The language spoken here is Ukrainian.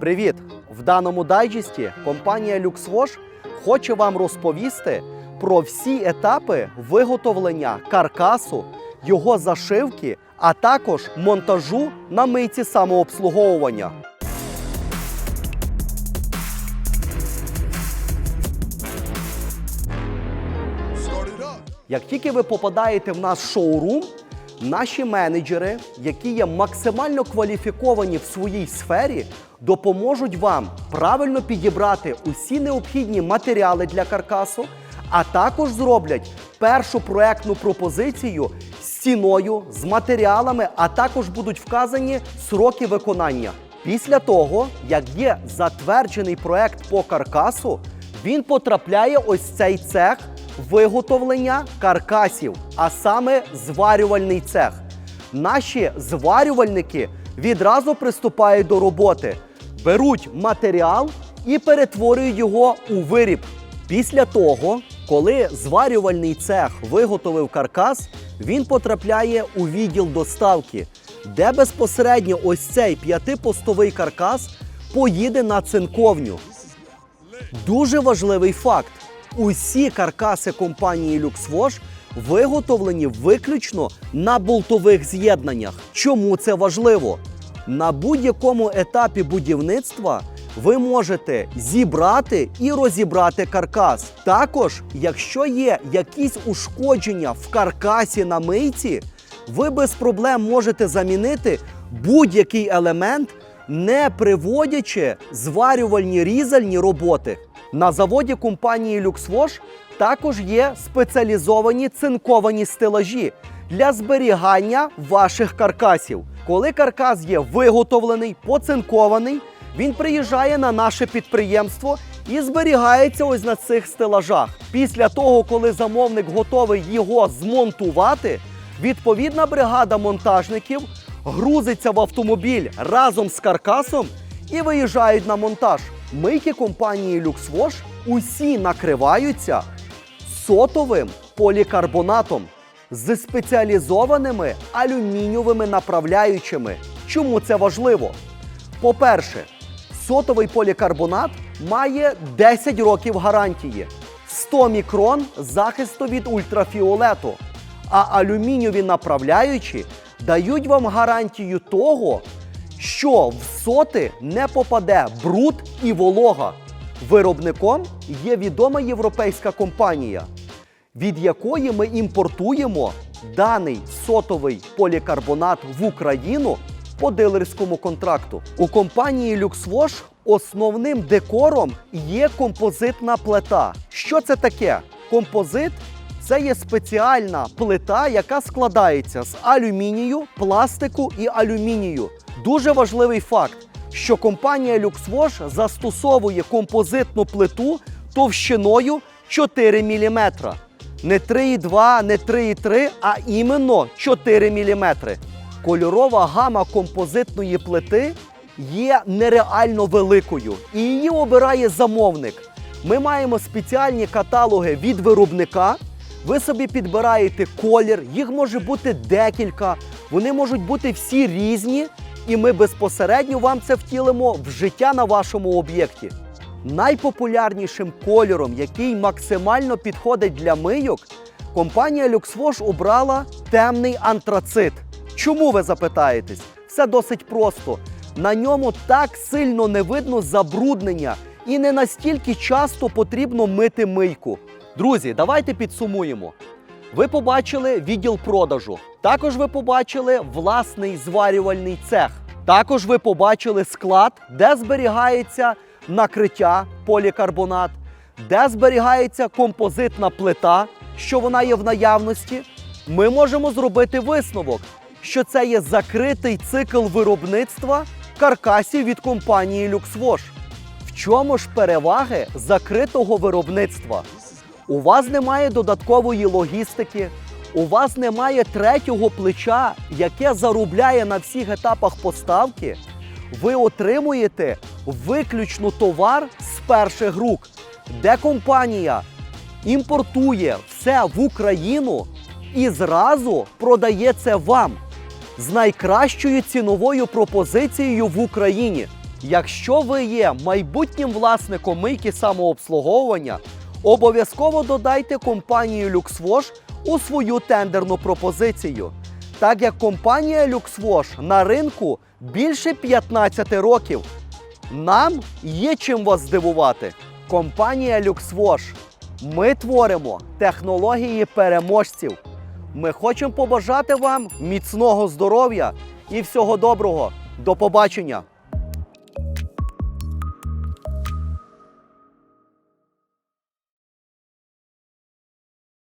Привіт! В даному дайджесті компанія LuxWash хоче вам розповісти про всі етапи виготовлення каркасу, його зашивки, а також монтажу на мийці самообслуговування. Як тільки ви попадаєте в наш шоурум, наші менеджери, які є максимально кваліфіковані в своїй сфері, допоможуть вам правильно підібрати усі необхідні матеріали для каркасу, а також зроблять першу проектну пропозицію з ціною, з матеріалами, а також будуть вказані сроки виконання. Після того, як є затверджений проект по каркасу, він потрапляє ось цей цех виготовлення каркасів, а саме зварювальний цех. Наші зварювальники відразу приступають до роботи, беруть матеріал і перетворюють його у виріб. Після того, коли зварювальний цех виготовив каркас, він потрапляє у відділ доставки, де безпосередньо ось цей п'ятипостовий каркас поїде на цинковню. Дуже важливий факт: усі каркаси компанії LuxWash виготовлені виключно на болтових з'єднаннях. Чому це важливо? На будь-якому етапі будівництва ви можете зібрати і розібрати каркас. Також, якщо є якісь ушкодження в каркасі на мийці, ви без проблем можете замінити будь-який елемент, не приводячи зварювальні різальні роботи. На заводі компанії LuxWash також є спеціалізовані цинковані стелажі для зберігання ваших каркасів. Коли каркас є виготовлений, поцинкований, він приїжджає на наше підприємство і зберігається ось на цих стелажах. Після того, коли замовник готовий його змонтувати, відповідна бригада монтажників грузиться в автомобіль разом з каркасом і виїжджають на монтаж. Мийки компанії LuxWash усі накриваються сотовим полікарбонатом з спеціалізованими алюмінієвими направляючими. Чому це важливо? По-перше, сотовий полікарбонат має 10 років гарантії, 100 мікрон захисту від ультрафіолету, а алюмінієві направляючі дають вам гарантію того, що в соти не попаде бруд і волога. Виробником є відома європейська компанія, від якої ми імпортуємо даний сотовий полікарбонат в Україну по дилерському контракту. У компанії LuxWash основним декором є композитна плита. Що це таке? Композит це є спеціальна плита, яка складається з алюмінію, пластику і алюмінію. Дуже важливий факт, що компанія LuxWash застосовує композитну плиту товщиною 4 мм. Не 3,2, не 3,3, а іменно 4 мм. Кольорова гама композитної плити є нереально великою і її обирає замовник. Ми маємо спеціальні каталоги від виробника. Ви собі підбираєте колір, їх може бути декілька, вони можуть бути всі різні, і ми безпосередньо вам це втілимо в життя на вашому об'єкті. Найпопулярнішим кольором, який максимально підходить для мийок, компанія LuxWash обрала темний антрацит. Чому ви запитаєтесь? Все досить просто. На ньому так сильно не видно забруднення і не настільки часто потрібно мити мийку. Друзі, давайте підсумуємо. Ви побачили відділ продажу. Також ви побачили власний зварювальний цех. Також ви побачили склад, де зберігається накриття полікарбонат, де зберігається композитна плита, що вона є в наявності. Ми можемо зробити висновок, що це є закритий цикл виробництва каркасів від компанії LuxWash. В чому ж переваги закритого виробництва? У вас немає додаткової логістики, у вас немає третього плеча, яке заробляє на всіх етапах поставки. Ви отримуєте виключно товар з перших рук, де компанія імпортує все в Україну і зразу продає це вам з найкращою ціновою пропозицією в Україні. Якщо ви є майбутнім власником мийки самообслуговування, обов'язково додайте компанію LuxWash у свою тендерну пропозицію. Так як компанія LuxWash на ринку більше 15 років. Нам є чим вас здивувати. Компанія LuxWash. Ми творимо технології переможців. Ми хочемо побажати вам міцного здоров'я і всього доброго. До побачення!